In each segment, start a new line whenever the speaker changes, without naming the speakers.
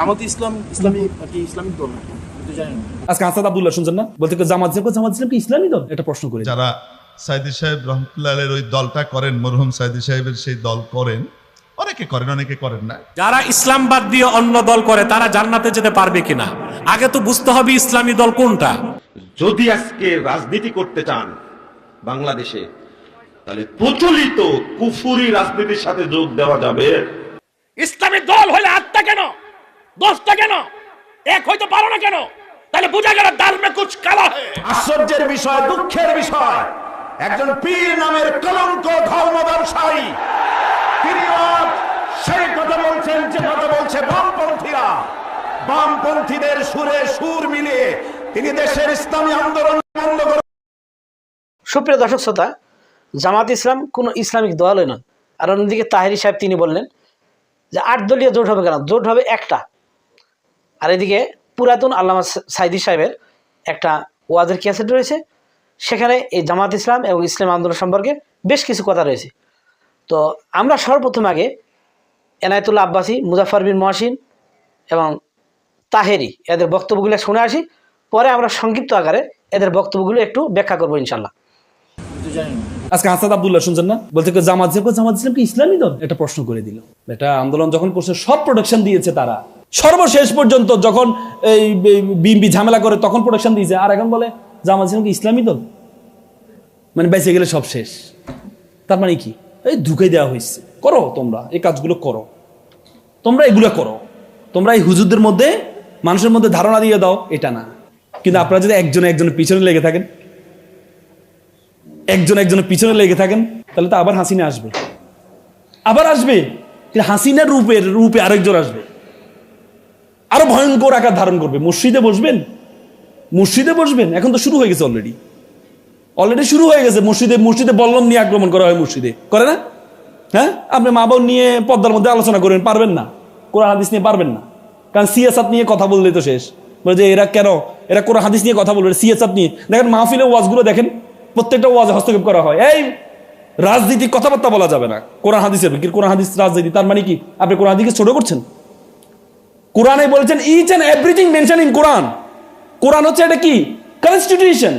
জামাত ইসলাম ইসলামী কি ইসলামিক দল? নাকি আমি তো জানি না।
আজকে হাসাদ আব্দুল্লাহ শুনছেন না? বলতে জামাত ইসলাম জামাত ইসলাম কি ইসলামী দল? এটা প্রশ্ন করি।
যারা সাইদি সাহেব রহমতুল্লাহের ওই দলটা করেন মরহুম সাইদি সাহেবের সেই দল করেন অনেকে করেন অনেকে করেন না।
যারা ইসলাম বাদ দিয়ে অন্য দল করে তারা জান্নাতে যেতে পারবে কিনা? আগে তো বুঝতে হবে ইসলামী দল কোনটা।
যদি আজকে রাজনীতি করতে চান বাংলাদেশে তাহলে প্রচলিত কুফুরি রাজনীতির সাথে যোগ দেওয়া যাবে।
ইসলামী দল হলে আটটা কেন? দশটা কেন? এক হইতে পারো না কেন? তাহলে বোঝা গেল ডাল মে কুচ কালা
আশ্চর্যের বিষয় দুঃখের বিষয়। একজন পীর নামের কলঙ্ক ধর্ম ব্যবসায়ী। তিনি সেই কথা বলছেন যে কথা বলছে বামপন্থীরা। বামপন্থীদের সুরে সুর মিলিয়ে তিনি দেশের ইসলামী আন্দোলন বন্ধ করে
সুপ্রিয় দর্শক শ্রোতা জামাত ইসলাম কোনো ইসলামিক দলই নয়। আর অন্যদিকে তাহেরি সাহেব তিনি বললেন যে আট দলীয় জোট হবে কেন? জোট হবে একটা। আর এদিকে পুরাতন আল্লামা সাইদি সাহেবের একটা ওয়াজের ক্যাসেট রয়েছে। সেখানে এই জামাত ইসলাম এবং ইসলাম আন্দোলন সম্পর্কে বেশ কিছু কথা রয়েছে। তো আমরা সর্বপ্রথম আগে এনায়তুল্লাহ আব্বাসী মুজাফর বিন মহাসিন এবং তাহেরি এদের বক্তব্যগুলো শুনে আসি। পরে আমরা সংক্ষিপ্ত আকারে এদের বক্তব্যগুলো একটু ব্যাখ্যা করব ইনশাল্লাহ
আজকে হাসাদ আব্দুল্লাহ শুনছেন না? বলতে কি জামাত জামাত ইসলাম কি ইসলামী দল? এটা প্রশ্ন করে দিল। এটা আন্দোলন যখন করছে, সব প্রোডাকশন দিয়েছে তারা। সর্বশেষ পর্যন্ত যখন এই বিএমপি ঝামেলা করে, তখন প্রোডাকশন দিয়েছে। আর এখন বলে জামাত কি ইসলামী দল? মানে বেঁচে গেলে সব শেষ। তার মানে কি? এই ঢুকে দেওয়া হয়েছে। করো তোমরা, এই কাজগুলো করো। তোমরা এগুলো করো। তোমরা এই হুজুরদের মধ্যে, মানুষের মধ্যে ধারণা দিয়ে দাও, এটা না। কিন্তু আপনারা যদি একজন একজনের পিছনে লেগে থাকেন, একজন একজনের পিছনে লেগে থাকেন, তাহলে তো আবার হাসিনা আসবে। আবার আসবে। হাসিনার রূপের, রূপে আরেকজন আসবে। আরও ভয়ঙ্কর আকার ধারণ করবে। মসজিদে বসবেন? মসজিদে বসবেন? এখন তো শুরু হয়ে গেছে অলরেডি অলরেডি শুরু হয়ে গেছে। মসজিদে মসজিদে বল্লম নিয়ে আক্রমণ করা হয় মসজিদে। করে না? হ্যাঁ? আপনি মা বোন নিয়ে পদ্মার মধ্যে আলোচনা করেন পারবেন না। কোরআন, হাদিস নিয়ে পারবেন না। কারণ সিয়াসাত নিয়ে কথা বললে তো শেষ। বলে যে এরা কেন? এরা কোরআন, হাদিস নিয়ে কথা বলবে সিয়াসাত নিয়ে। দেখেন মাহফিলের ওয়াজগুলো দেখেন, প্রত্যেকটা ওয়াজে হস্তক্ষেপ করা হয়। এই রাজনীতি কথাবার্তা বলা যাবে না। কোরআন, হাদিসের কোরআন, হাদিস রাজনীতি, তার মানে কি? আপনি কোরআন, হাদিসকে ছোট করছেন? কোরআনে বলেছেন each and everything mention in Quran Quran হচ্ছে এটা কি? কনস্টিটিউশন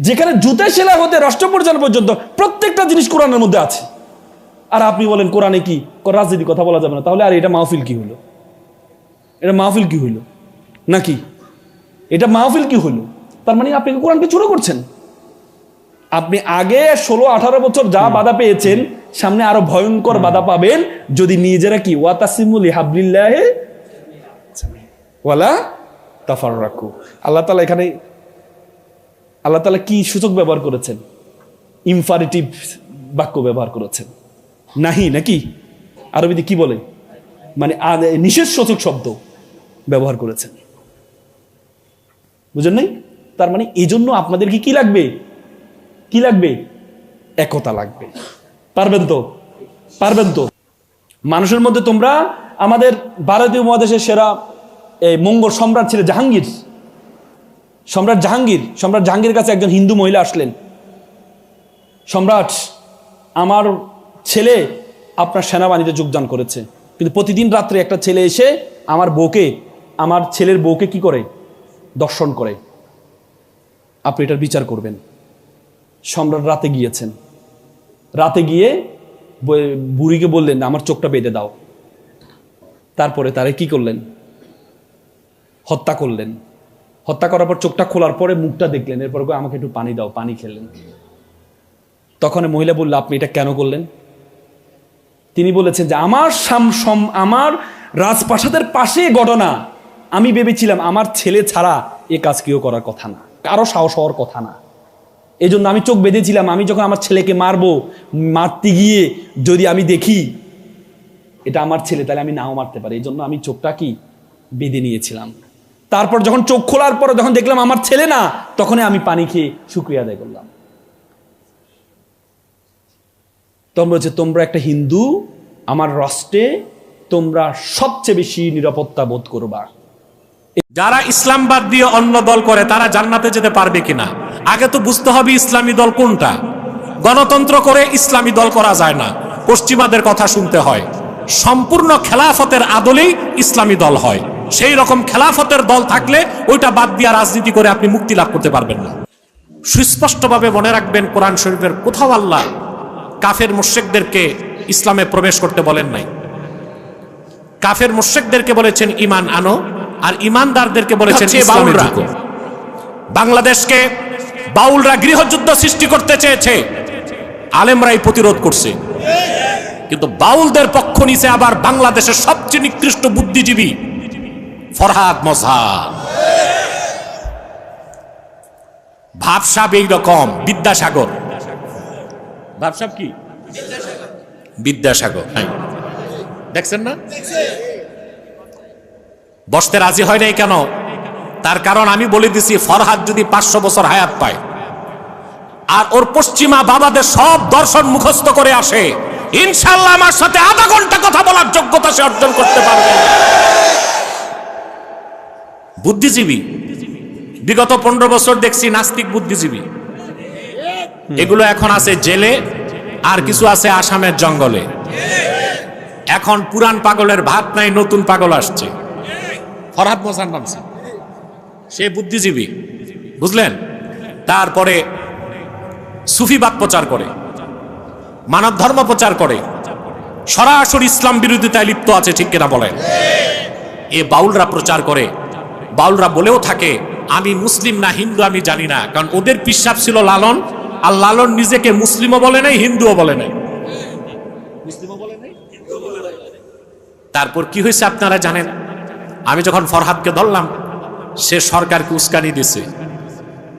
যেখানে জুতে সেলা হতে রাষ্ট্র পরিচালনা পর্যন্ত প্রত্যেকটা জিনিস কোরআনের মধ্যে আছে। আর আপনি বলেন কোরআনে কি? রাজনীতি কথা বলা যাবে না। তাহলে আর এটা মাহফিল কি হলো? এটা মাহফিল কি হইল নাকি? এটা মাহফিল কি হইল তার মানে আপনি কোরআনকে ছোট করছেন? আপনি আগে ষোলো আঠারো বছর যা বাধা পেয়েছেন সামনে আরও ভয়ঙ্কর বাধা পাবেন যদি নিজেরা কি? ওয়াতাসিমুল হাবলিল্লাহ ওয়ালা তাফার রাখু আল্লাহ তালা এখানে আল্লাহ তালা কি সূচক ব্যবহার করেছেন? ইনফারেটিভ বাক্য ব্যবহার করেছেন। নাহি নাকি? আরবিতে কি বলে? মানে নিষেধ সূচক শব্দ ব্যবহার করেছেন। বুঝেন নাই? তার মানে এই জন্য আপনাদেরকে কি লাগবে? কি লাগবে? একতা লাগবে। পারবেন তো? পারবেন তো? মানুষের মধ্যে তোমরা আমাদের ভারতীয় মহাদেশের সেরা এই মঙ্গল সম্রাট ছিল জাহাঙ্গীর। সম্রাট জাহাঙ্গীর, সম্রাট জাহাঙ্গীরের কাছে একজন হিন্দু মহিলা আসলেন। সম্রাট, আমার ছেলে আপনার সেনাবাহিনীতে যোগদান করেছে। কিন্তু প্রতিদিন রাত্রে একটা ছেলে এসে আমার বউকে, আমার ছেলের বউকে কি করে? দর্শন করে। আপনি এটার বিচার করবেন। সম্রাট রাতে গিয়েছেন। রাতে গিয়ে বুড়িকে বললেন, আমার চোখটা বেঁধে দাও। তারপরে তারে কি করলেন? হত্যা করলেন। হত্যা করার পর চোখটা খোলার পরে মুখটা দেখলেন, এরপর আমাকে একটু পানি দাও। পানি খেলেন। তখন মহিলা বলল, আপনি এটা কেন করলেন? তিনি বলেছেন যে, আমার সাম- আমার রাজপ্রাসাদের পাশে ঘটনা। আমি ভেবেছিলাম আমার ছেলে ছাড়া এ কাজ কেউ করার কথা না, কারও সাহস হওয়ার কথা না। এই জন্য আমি চোখ বেঁধেছিলাম, আমি যখন আমার ছেলেকে মারবো, মারতে গিয়ে যদি আমি দেখি এটা আমার ছেলে, তাহলে আমি নাও মারতে পারি। এই জন্য আমি চোখটা কি? বেঁধে নিয়েছিলাম। তারপর যখন চোখ খোলার পরে যখন দেখলাম আমার ছেলে না, তখনই আমি পানি খেয়ে শুক্রিয়া আদায় করলাম। তোমরা হচ্ছে তোমরা একটা হিন্দু, আমার রাষ্ট্রে তোমরা সবচেয়ে বেশি নিরাপত্তা বোধ করবা।
যারা ইসলাম বাদ দিয়ে অন্য দল করে, তারা জান্নাতে যেতে পারবে কিনা? আগে তো বুঝতে হবে ইসলামী দল কোনটা। গণতন্ত্র করে ইসলামী দল করা যায় না। পশ্চিমাদের কথা শুনতে হয়। সম্পূর্ণ খেলাফতের আদলেই ইসলামী দল হয়। সেই রকম খেলাফতের দল থাকলে ওইটা বাদ দিয়া রাজনীতি করে আপনি মুক্তি লাভ করতে পারবেন না। সুস্পষ্টভাবে মনে রাখবেন কোরআন শরীফের কোথাও আল্লাহ কাফের মুশ্রিকদেরকে ইসলামে প্রবেশ করতে বলেন নাই। কাফের মুশ্রিকদেরকে বলেছেন ইমান আনো। আর ইমানদারদেরকে বলেছেন বাংলাদেশকে বাউলরা গৃহযুদ্ধ সৃষ্টি করতে চেয়েছে। আলেমরাই প্রতিরোধ করছে। কিন্তু বাউলদের পক্ষ নিছে আবার বাংলাদেশের সবচেয়ে নিকৃষ্ট বুদ্ধিজীবী ফরহাদ মজহার ভাবসাব এইরকম বিদ্যাসাগর। ভাবসাব কি? বিদ্যাসাগর হ্যাঁ। দেখছেন না? বসতে রাজি হয় নাই কেন? তার কারণ আমি বলে দিছি ফরহাদ যদি পাঁচশো বছর হায়াত পায় আর ওর পশ্চিমা বাবাদের সব দর্শন মুখস্থ করে আসে ইনশাল্লাহ আমার সাথে আধা ঘণ্টা কথা বলার যোগ্যতা সে অর্জন করতে পারবে। বুদ্ধিজীবী। বিগত পনেরো বছর দেখছি নাস্তিক বুদ্ধিজীবী। এগুলো এখন আছে জেলে, আর কিছু আছে আসামের জঙ্গলে। এখন পুরান পাগলের ভাত নাই, নতুন পাগল আসছে। ফরহাদ মোসান নামছে সে বুদ্ধিজীবী, বুঝলেন? তারপরে সুফিবাদ প্রচার করে, মানব ধর্ম প্রচার করে, সরাসরি ইসলাম বিরোধিতায় লিপ্ত আছে ঠিক কিনা বলেন? এ বাউলরা প্রচার করে বাউলরা বলেও থাকে, আমি মুসলিম না, হিন্দু আমি জানি না। কারণ ওদের পিসাব ছিল লালন, আর লালন নিজেকে মুসলিমও বলে নাই, হিন্দুও বলে নাই। তারপর কি হয়েছে আপনারা জানেন? আমি যখন ফরহাদকে ধরলাম, সে সরকারকে উস্কানি দিছে।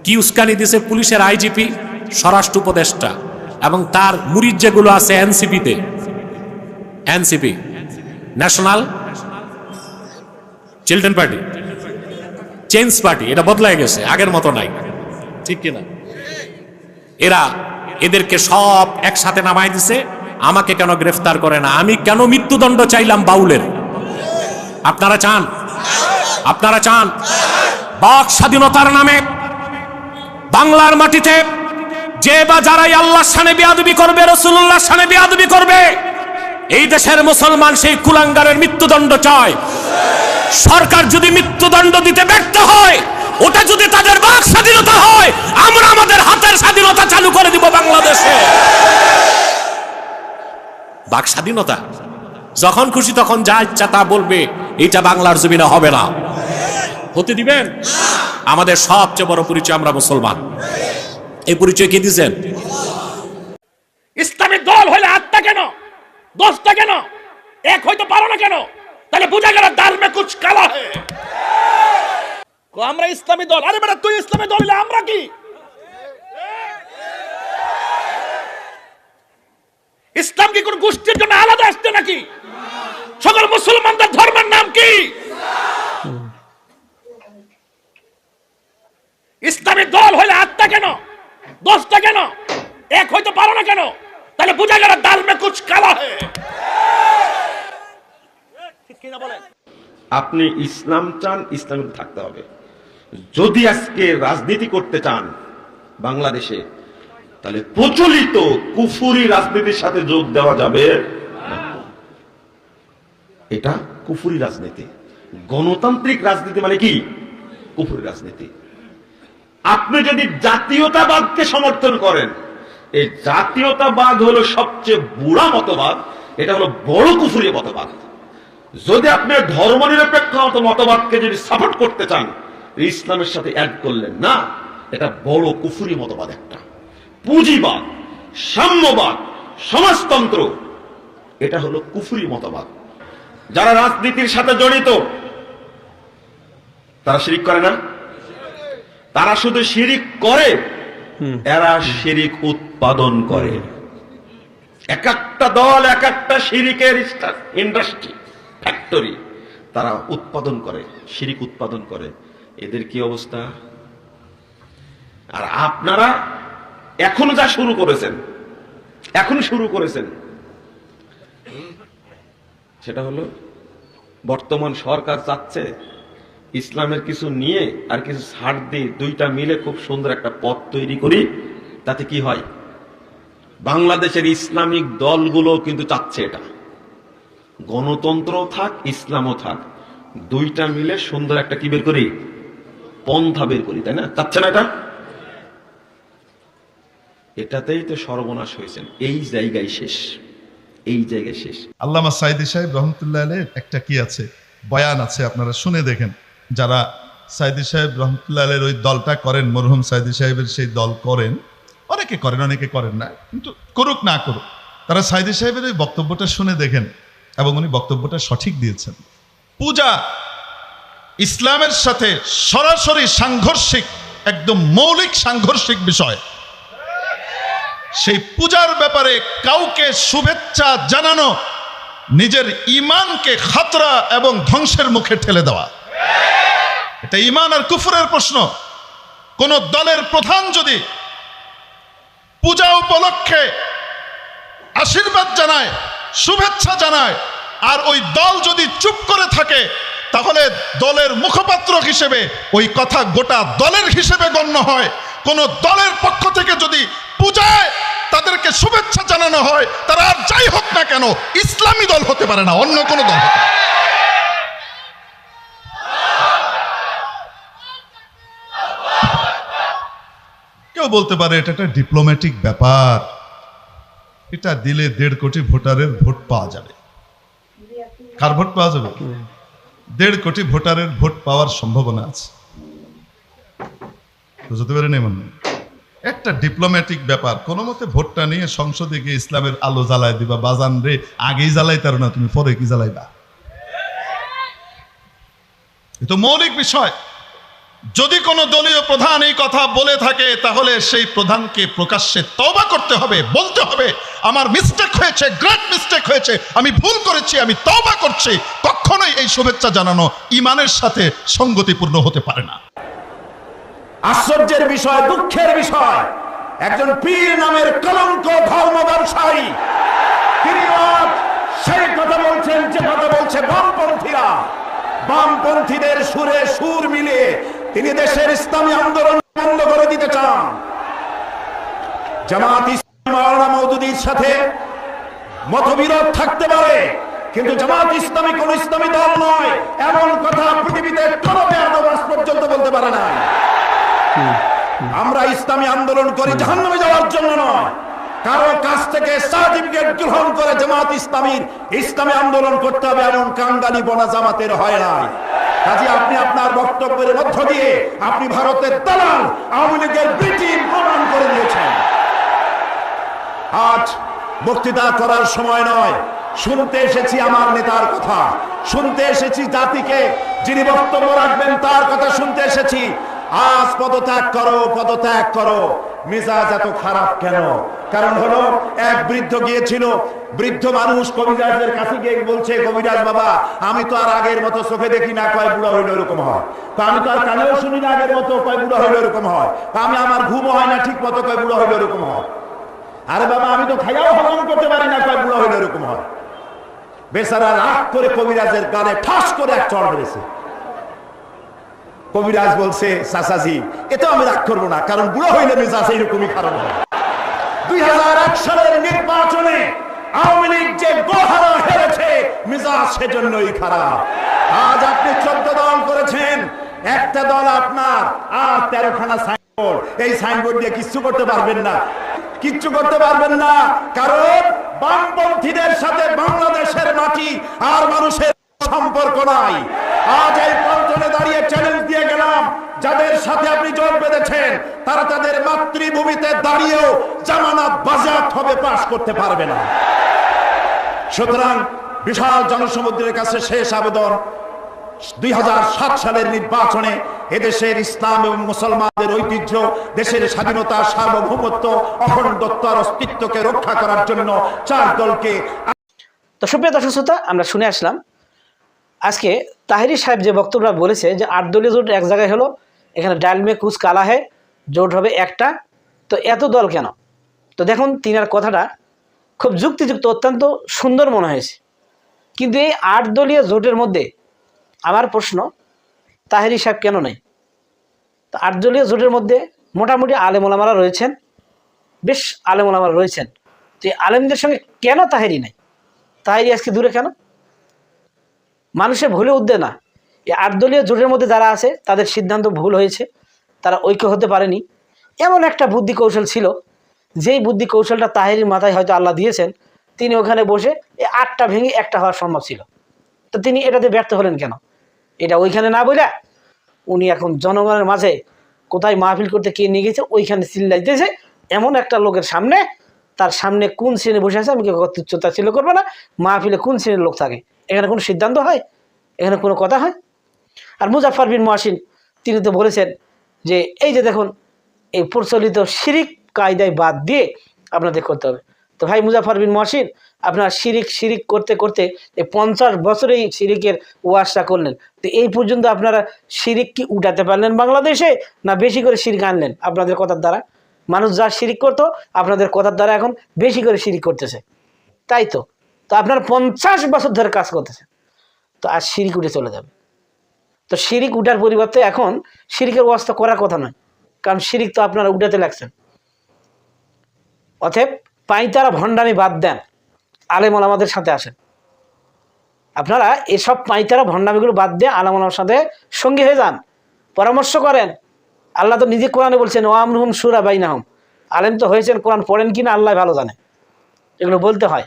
কি উস্কানি দিছে? পুলিশের আইজিপি, স্বরাষ্ট্র উপদেষ্টা এবং তার মুরিদ যেগুলো আছে এনসিপিতে। NCP, national, children party. Change party এটা বদলায় গেছে, আগের মতো নাই। ঠিক কিনা? এরা এদেরকে সব একসাথে নামাই দিছে, আমাকে কেন গ্রেফতার করে না? আমি কেন মৃত্যুদণ্ড চাইলাম বাউলের? আপনারা চান? আপনারা চান? বাক স্বাধীনতার নামে বাংলার মাটিতে যে বা যারাই আল্লাহর সানে বিয়াদবি করবে রসুল্লাহ সানে বিয়াদবি করবে, এই দেশের মুসলমান সেই কুলাঙ্গারের মৃত্যুদণ্ড চায়। সরকার যদি মৃত্যুদণ্ড দিতে ব্যর্থ হয়, ওটা যদি তাদের বাক স্বাধীনতা হয়, আমরা আমাদের হাতের স্বাধীনতা চালু করে দিব বাংলাদেশে। বাক স্বাধীনতা? যখন খুশি তখন যা ইচ্ছা তা বলবে, এটা বাংলার জমিনে হবে না। হতে দিবেন? আমাদের সবচেয়ে বড় পরিচয় আমরা মুসলমান। এই পরিচয় কে দিয়েছেন?
ইসলামী দল হইলে আটটা কেন? দশটা কেন? এক হইতে পারো না কেন? তাহলে বুঝা গেল দাল মে কুছ কালা হে। আমরা ইসলামী দল। আরে বেটা, তুই ইসলামী দল আমরা কি? ইসলাম কি কোন গোষ্ঠীর জন্য আলাদা আসছে নাকি? সকল মুসলমানদের ধর্মের নাম কি? ইসলামী দল হইলে আটটা কেন? দশটা কেন? এক হইতে পারো না কেন? তাহলে বুঝা গেল দাল মে কুছ কালা হে।
আপনি ইসলাম চান, ইসলামে থাকতে হবে। যদি আজকে রাজনীতি করতে চান বাংলাদেশে, তাহলে প্রচলিত কুফুরি রাজনীতির সাথে যোগ দেওয়া যাবে এটা কুফুরি রাজনীতি। গণতান্ত্রিক রাজনীতি মানে কি? কুফুরি রাজনীতি। আপনি যদি জাতীয়তাবাদকে সমর্থন করেন, এই জাতীয়তাবাদ হলো সবচেয়ে বুড়া মতবাদ, এটা হলো বড় কুফুরি মতবাদ। যদি আপনি ধর্ম নিরপেক্ষ মতবাদকে যদি সাপোর্ট করতে চান ইসলামের সাথে অ্যাড করলেন না। এটা বড় কুফুরি মতবাদ একটা। পুঁজিবাদ সাম্যবাদ সমাজতন্ত্র এটা হলো কুফুরি মতবাদ। যারা রাজনীতির সাথে জড়িত তারা শিরিক করে না? তারা শুধু শিরিক করে এরা শিরিক উৎপাদন করে। এক একটা দল এক একটা শিরিকের ইন্ডাস্ট্রি। ফ্যাক্টরি তারা উৎপাদন করে, শিরিক উৎপাদন করে। এদের কি অবস্থা? আর আপনারা এখন যা শুরু করেছেন, এখন শুরু করেছেন, সেটা হলো বর্তমান সরকার চাচ্ছে ইসলামের কিছু নিয়ে আর কিছু ছাড় দিয়ে দুইটা মিলে খুব সুন্দর একটা পথ তৈরি করি, তাতে কি হয়? বাংলাদেশের ইসলামিক দলগুলো কিন্তু চাচ্ছে এটা। গণতন্ত্র থাক, ইসলামও থাক, দুইটা মিলে সুন্দর একটা কি বের করি? পন্থা বের করি, তাই না? চাচ্ছে না এটা? এটাতেই তো সর্বনাশ হয়েছেন। এই জায়গায় শেষ। এই জায়গায় শেষ।
আল্লামা সাইদি সাহেব রহমতুল্লাহ একটা কি আছে? বয়ান আছে, আপনারা শুনে দেখেন। যারা সাইদি সাহেব রহমতুল্লাহ ওই দলটা করেন, মরহুম সাইদি সাহেবের সেই দল করেন, অনেকে করেন অনেকে করেন না। কিন্তু করুক না করুক, তারা সাইদি সাহেবের ওই বক্তব্যটা শুনে দেখেন। এবং উনি বক্তব্যটা সঠিক দিয়েছেন। পূজা ইসলামের সাথে সরাসরি সাংঘর্ষিক, একদম মৌলিক সাংঘর্ষিক বিষয়। সেই পূজার ব্যাপারে কাউকে শুভেচ্ছা জানানো, নিজের ইমানকে খাতরা এবং ধ্বংসের মুখে ঠেলে দেওয়া। এটা ইমান আর কুফরের প্রশ্ন। কোন দলের প্রধান যদি পূজা উপলক্ষে আশীর্বাদ জানায় শুভেচ্ছা জানায়। আর ওই দল যদি চুপ করে থাকে, তাহলে দলের মুখপাত্র হিসেবে ওই কথা গোটা দলের হিসেবে গণ্য হয়। কোন দলের পক্ষ থেকে যদি পূজায় তাদেরকে শুভেচ্ছা জানানো হয়, তারা আর যাই হোক না কেন, ইসলামী দল হতে পারে না, অন্য কোনো দল হতে। কেউ বলতে পারে এটা একটা ডিপ্লোম্যাটিক ব্যাপার। এটা দিলে দেড় কোটি ভোটারের ভোট পাওয়া যাবে। কার ভোট পাওয়া যাবে? দেড় কোটি ভোটারের ভোট পাওয়ার সম্ভাবনা আছে। বুঝতে পারেন এমন একটা ডিপ্লোম্যাটিক ব্যাপার, কোনো মতে ভোটটা নিয়ে সংসদে গিয়ে ইসলামের আলো জ্বালায় দিবা, বাজান রে, আগেই জ্বালাই তার না তুমি, পরে কি জ্বালাইবা? এ তো মৌলিক বিষয়। যদি কোনো দলীয় প্রধান এই কথা বলে থাকে, তাহলে সেই প্রধানকে প্রকাশ্যে তওবা করতে হবে, বলতে হবে, আমার মিস্টেক হয়েছে গ্রেট মিস্টেক হয়েছে, আমি ভুল করেছি, আমি তওবা করছি। কখনোই এই শুভেচ্ছা জানানো ইমানের সাথে সঙ্গতিপূর্ণ হতে পারে না।
আশ্চর্যের বিষয়, দুঃখের বিষয়। একজন পীর নামের কলঙ্ক ধর্ম ব্যবসায়ী তিনি সেই কথা বলছেন, যে কথা বলছে বামপন্থীরা। বামপন্থীদের সুরে সুর মিলে তিনি দেশের ইসলামী আন্দোলন বন্ধ করে দিতে চান। জামাত ইসলাম সাথে মতবিরোধ থাকতে পারে, কিন্তু জামাত ইসলামী কোন ইসলামী দল নয়, এমন কথা পৃথিবীতে কোনো আজ পর্যন্ত বলতে পারে না আমরা ইসলামী আন্দোলন করি জাহান্নামে যাওয়ার জন্য নয়, কারও কাছ থেকে সার্টিফিকেট গ্রহণ করে জামাত ইসলামীর ইসলামী আন্দোলন করতে হবে এমন কাঙ্গালি বনা জামাতের হয় না কাজে আপনি আপনার বক্তব্যের মধ্য দিয়ে আপনি ভারতের দালাল, আওয়ামী লীগের ব্রিটিশ প্রমাণ করে দিয়েছেন। আজ বক্তৃতা করার সময় নয়, শুনতে এসেছি আমার নেতার কথা, শুনতে এসেছি জাতিকে, যিনি বক্তব্য রাখবেন তার কথা শুনতে এসেছি। আজ পদত্যাগ করো পদত্যাগ করো। মেজাজ এত খারাপ কেন? কারণ হলো, এক বৃদ্ধ গিয়েছিল, বৃদ্ধ মানুষ কবিরাজের কাছে গিয়ে বলছে, কবিরাজ বাবা, আমি তো আর আগের মতো চোখে দেখি না, কয় বুড়া হইল এরকম হয়। আমি তো আর কানেও শুনি না আগের মতো, কয় বুড়া হইল এরকম হয়। আমি আমার ঘুমও হয় না ঠিক মতো, কয় বুড়া হইল এরকম হয়। আরে বাবা, আমি তো খাইয়াও হজম করতে পারি না, কয় বুড়া হইল এরকম হয়। বেচারা রাগ করে কবিরাজের গানে ঠাস করে এক চড় মেরেছে। কবিরাজ বলছে, চাচাজি এতেও আমি রাগ করব না, কারণ বুড়ো হইলে মেজাজ এইরকমই খারাপ হয়। দুই হাজার এক সালের নির্বাচনে আওয়ামী লীগ যে গোহারা হেরেছে, মেজাজ সেজন্যই খারাপ। আজ আপনি চোদ্দ দল করেছেন, একটা দল আপনার, আর তেরোখানা সাইনবোর্ড এই সাইনবোর্ড দিয়ে কিচ্ছু করতে পারবেন না। কিচ্ছু করতে পারবেন না, কারণ বামপন্থীদের সাথে বাংলাদেশের মাটি আর মানুষের সম্পর্ক নাই। আজ এই পল্টনে দাঁড়িয়ে চ্যালেঞ্জ দিয়ে গেলাম। যাদের সাথে আপনি জোট বেঁধেছেন, তারা তাদের মাতৃভূমিতে দাঁড়িয়েও জামানত বাজাত হবে, পাশ করতে পারবে না। সুতরাং বিশাল জনসমুদ্রের কাছে শেষ আবেদন। দুই হাজার সাত সালের নির্বাচনে এদেশের ইসলাম এবং মুসলমানদের ঐতিহ্য, দেশের স্বাধীনতা, সার্বভৌমত্ব অখণ্ডত্ব আর অস্তিত্বকে রক্ষা করার জন্য চার দলকে
তো সুপ্রিয় দর্শক শ্রোতা, আমরা শুনে আসলাম আজকে তাহিরি সাহেব যে বক্তব্য বলেছে যে আট দলীয় জোট এক জায়গায় হলো, এখানে ডালমে কুচ, কালা হে জোট হবে একটা। তো এত দল কেন? তো দেখুন, তিনার কথাটা খুব যুক্তিযুক্ত, অত্যন্ত সুন্দর মনে হয়েছে। কিন্তু এই আট দলীয় জোটের মধ্যে আমার প্রশ্ন, তাহিরি সাহেব কেন নেই? তো আট দলীয় জোটের মধ্যে মোটামুটি আলেমোলামারা রয়েছেন, বেশ আলেমোলামারা রয়েছেন। তো এই আলেমদের সঙ্গে কেন তাহেরি নেই? তাহেরি আজকে দূরে কেন? মানুষে ভুলে উঠবে না। এই আটদলীয় জোটের মধ্যে যারা আছে, তাদের সিদ্ধান্ত ভুল হয়েছে, তারা ঐক্য হতে পারেনি। এমন একটা বুদ্ধি কৌশল ছিল, যেই বুদ্ধি কৌশলটা তাহেরির মাথায় হয়তো আল্লাহ দিয়েছেন, তিনি ওখানে বসে এই আটটা ভেঙে একটা হওয়া সম্ভব ছিল। তো তিনি এটাতে ব্যর্থ হলেন কেন? এটা ওইখানে না বলে উনি এখন জনগণের মাঝে কোথায় মাহফিল করতে কে নিয়ে গেছে, ওইখানে চিল্লাইতেছে, এমন একটা লোকের সামনে, তার সামনে কোন শ্রেণি বসে আছে, আমি কি তুচ্ছতা ছিল করব না, মাহফিলে কোন শ্রেণির লোক থাকে? এখানে কোনো সিদ্ধান্ত হয়? এখানে কোনো কথা হয়? আর মুজাফর বিন মহাসিন তিনি তো বলেছেন যে, এই যে দেখুন, এই প্রচলিত শিরিক কায়দায় বাদ দিয়ে আপনাদের করতে হবে। তো ভাই মুজাফর বিন মহসিন আপনার শিরিক শিরিক করতে করতে এই পঞ্চাশ বছরেই শিরিকের ওয়াজটা করলেন। তো এই পর্যন্ত আপনারা শিরিক কি উঠাতে পারলেন বাংলাদেশে, না বেশি করে শিরিক আনলেন আপনাদের কথার দ্বারা? মানুষ যা শিরিক করতো, আপনাদের কথার দ্বারা এখন বেশি করে শিরিক করতেছে। তাই তো? তো আপনার পঞ্চাশ বছর ধরে কাজ করতেছে। তো আজ শিরিক উঠে চলে যাবে। তো শিরিক উঠার পরিবর্তে এখন শিরিকের ওয়াস্তা করার কথা নয়। কারণ শিরিক তো আপনারা উঠাতে লাগছেন। অতএব পাইতারা ভণ্ডামি বাদ দেন। আলেমল আমাদের সাথে আসেন। আপনারা এসব পাইতারা ভণ্ডামিগুলো বাদ দিয়ে আলামলার সাথে সঙ্গী হয়ে যান। পরামর্শ করেন। আল্লাহ তো নিজে কোরআনে বলছেন ও আমরুম সুরা বাইনাহম। আলেম তো হয়েছেন, কোরআন পড়েন কিনা আল্লাহ ভালো জানে। এগুলো বলতে হয়।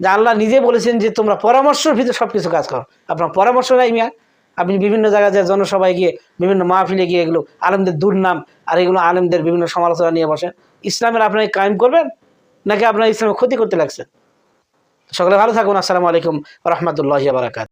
যে আল্লাহ নিজে বলেছেন যে তোমরা পরামর্শের ভিতরে সব কিছু কাজ করো। আপনার পরামর্শ নাই মিয়া। আপনি বিভিন্ন জায়গায় যে জনসভায় গিয়ে বিভিন্ন মাহফিলে গিয়ে এগুলো আলেমদের দুর্নাম আর এগুলো আলেমদের বিভিন্ন সমালোচনা নিয়ে বসেন। ইসলামের আপনাকে কায়েম করবেন নাকি আপনার ইসলামের ক্ষতি করতে লাগছেন সকলে ভালো থাকুন। আসসালামু আলাইকুম রহমতুল্লাহ বারাকাত